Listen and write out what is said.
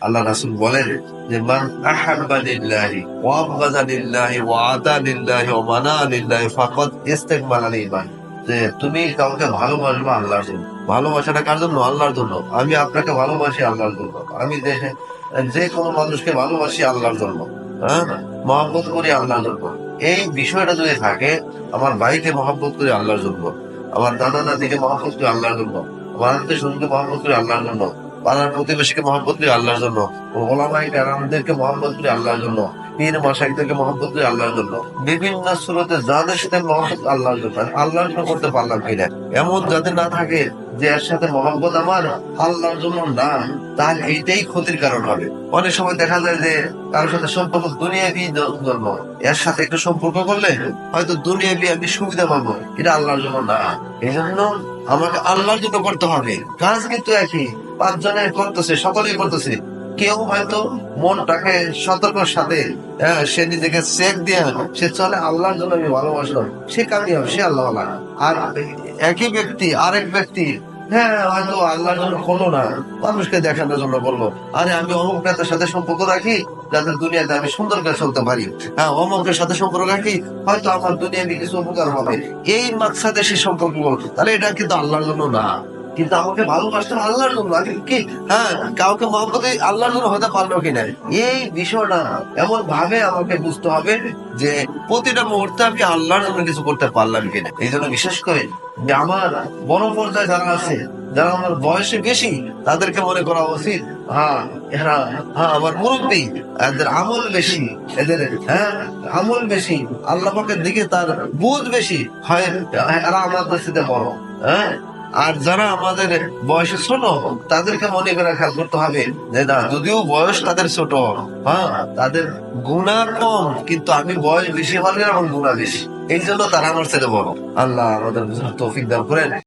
আল্লাহ রাসুল বলেন যে, মান আহাব্বা লিল্লাহি ওয়া আবগাযা লিল্লাহি ওয়া আতা লিল্লাহি ওয়া মানা লিল্লাহি ফাকাদ ইস্তাকবালা ঈমান। যে, তুমি কাউকে ভালোবাসবা আল্লাহর জন্য। ভালোবাসাটা কার জন্য? আল্লাহর জন্য। আমি আপনাকে ভালোবাসি আল্লাহর জন্য। আমি দেশে, যে কোনো মানুষকে ভালোবাসি আল্লাহর জন্য। হ্যাঁ? মহব্বত করি আল্লাহর জন্য। এই বিষয়টা যদি থাকে, আমার ভাইকে মহব্বত করি আল্লাহর জন্য। আমার দাদা দাদিকে মহব্বত করি আল্লাহর জন্য। আমার আত্মীয় স্বজনকে মহব্বত করি আল্লাহর জন্য। পাড়ার প্রতিবেশীকে মহব্বত করি আল্লাহর জন্য। ওলামাই আমাদেরকে মহব্বত করি আল্লাহর জন্য। পীর মশাইদেরকে মহব্বত করি আল্লাহর জন্য। বিভিন্ন সুরতে যাদের সাথে মহব্বত আল্লাহর জন্য আল্লাহর জন্য করতে পারলাম কিনা। এমন যাতে না থাকে যে এর সাথে মহব্বত আমার আল্লাহর জন্য না তাহলে এইটাই ক্ষতির কারণ হবে। অনেক সময় দেখা যায় যে কারোর সাথে সম্পর্ক দুনিয়াবি জন্ম। এর সাথে একটু সম্পর্ক করলে হয়তো দুনিয়া দুনিয়াবি আমি সুবিধা পাবো। এটা আল্লাহর জন্য না। এই জন্য আমাকে আল্লাহর জন্য করতে হবে। কাজ কিন্তু একই। পাঁচজনে করতেছে, সকলেই করতেছে। কেউ হয়তো মনটাকে সতর্কর সাথে সে নিজেকে চেক দিয়ে সে চলে আল্লাহর জন্য আমি ভালোবাসলাম সে কামিয়াব, সে আল্লাহ আর একই ব্যক্তি, আরেক ব্যক্তি হ্যাঁ হয়তো আল্লাহর জন্য না, মানুষকে দেখানোর জন্য বলল। আরে, আমি অমুক নেতার সাথে সম্পর্ক রাখি যাতে দুনিয়াতে আমি সুন্দর করে চলতে পারি। হ্যাঁ অমুকের সাথে সম্পর্ক রাখি, হয়তো আমার দুনিয়াতে কিছু উপকার হবে। এই মাকসাদে সে সম্পর্ক তাহলে এটা কিন্তু আল্লাহর জন্য না। কিন্তু আমাকে ভালোবাসতে আল্লাহর জন্য আমি কি? হ্যাঁ কাউকে মহব্বত আল্লাহর জন্য হতে পারল কিনা? এই বিষয়টা এমন ভাবে আমাকে বুঝতে হবে যে প্রতিটা মুহূর্তে আমি আল্লাহর জন্য কিছু করতে পারলাম কিনা। এই জন্য বিশেষ করে যে আমার বড় পর্যায়ে যারা আছে, যারা আমার বয়সে বেশি, তাদেরকে মনে করা উচিত হ্যাঁ এরা হ্যাঁ আমার মুরব্বী, এদের আমল বেশি, এদের হ্যাঁ আমল বেশি, আল্লাহ পাকের দিকে তার বুঝ বেশি, হয়, এরা আমার সাথে বড় হ্যাঁ। আর যারা আমাদের বয়সে ছোট, তাদেরকে মনে করে খেয়াল করতে হবে যে না, যদিও বয়স তাদের ছোট হ্যাঁ তাদের গুণা কম, কিন্তু আমি বয়স বেশি হলে আমার গুণা বেশি। এই জন্য তারা আমার ছেলে বড়। আল্লাহ আমাদের তৌফিক দান করেন।